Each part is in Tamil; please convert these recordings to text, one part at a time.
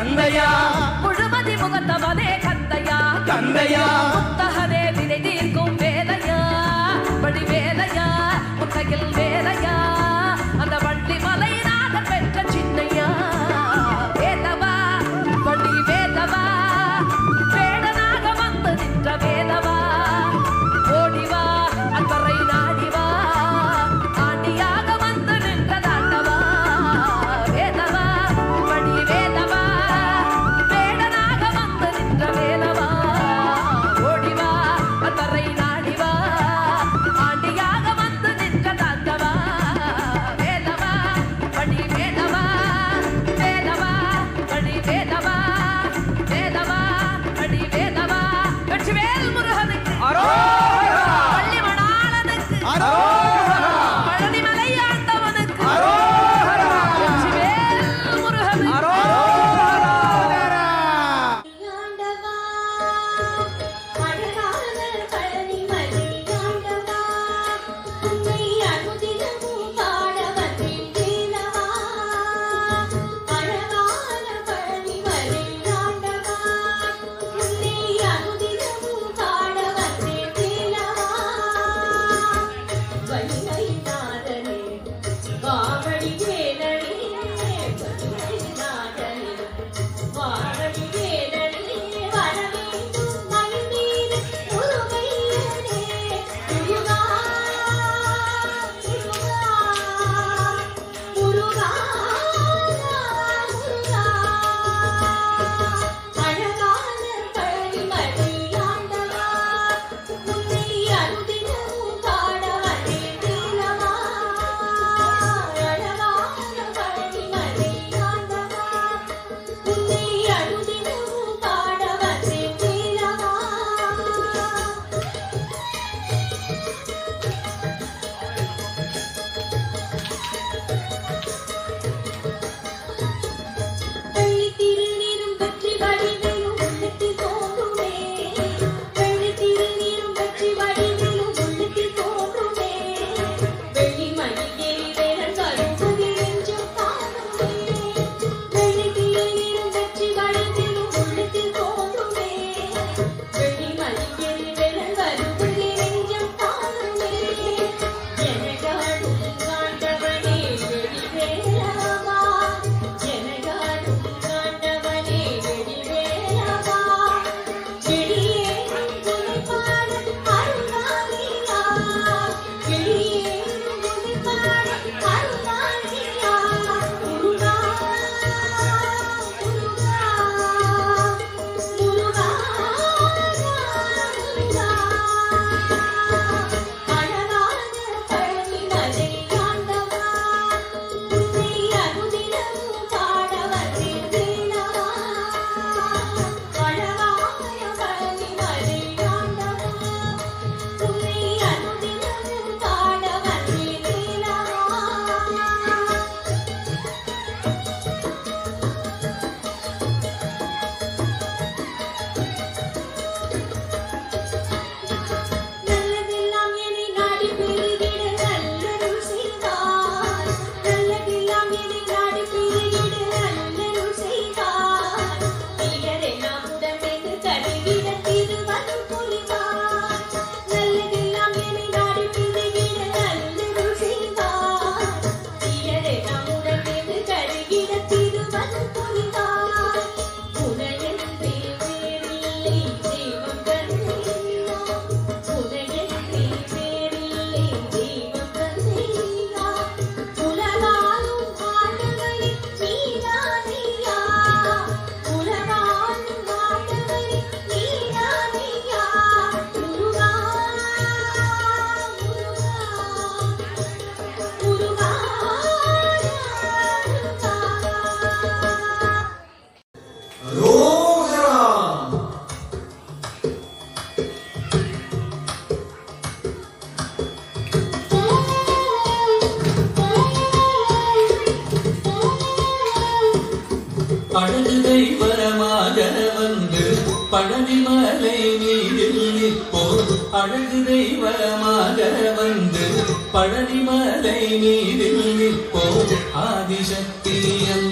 కందయా பழனிமலை நீரில் நிற்போர் அழகு தெய்வமாக வந்து பழனிமலை நீரில் நிற்போர் ஆதிசக்தியல்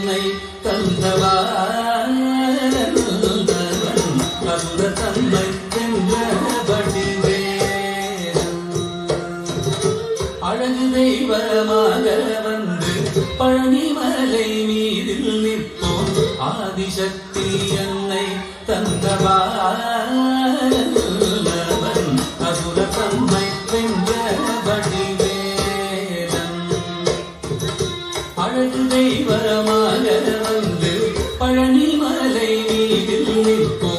அன்னை நீதில் நிற்போ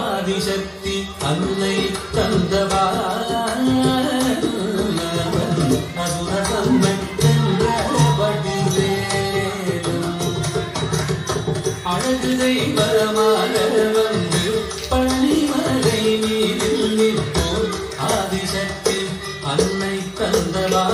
ஆதிசக்தி அன்னை தந்தவா? அழகு தெய்வமான வந்து பள்ளிமலை நீதில் நிற்போர் ஆதிசக்தி அன்னை தந்தவா?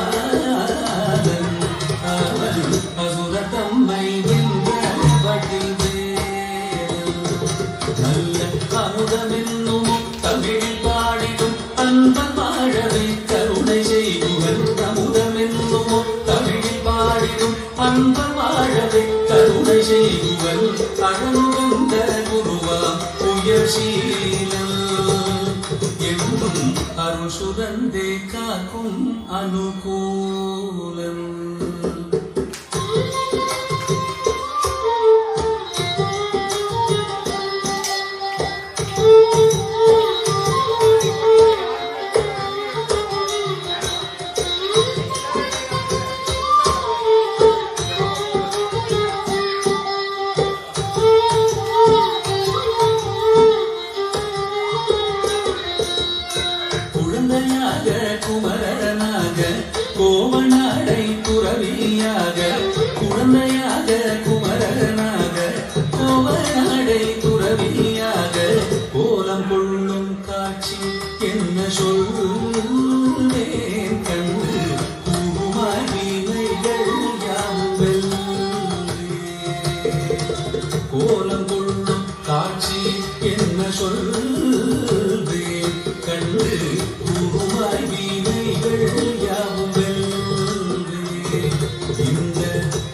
செய்வல் அழந்த குருவா உயர்ஷீலம் எங்கும் அருள் சுரந்தே காக்கும் அனுகூலம். குழந்தையாக குழந்தையாக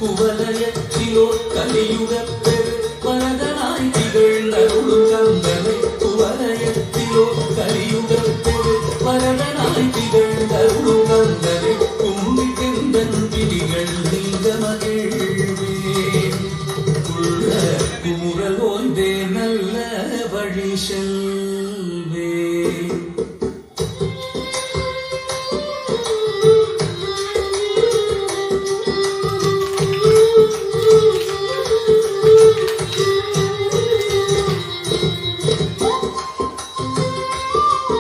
குவலயத்திலோ கலியுக பெரு வரதனாய் திகழ்ந்தருளும் கந்தனை குவலயத்திலோ கலியுக பெரு வரதனாய் திகழ்ந்தருளும் கந்தனை கும்பிட்டெந்தன் பிடிகள் நீங்க மகிழ்வே. உள்ள குமுறல் ஓய்ந்தே நல்ல வழி செல்ல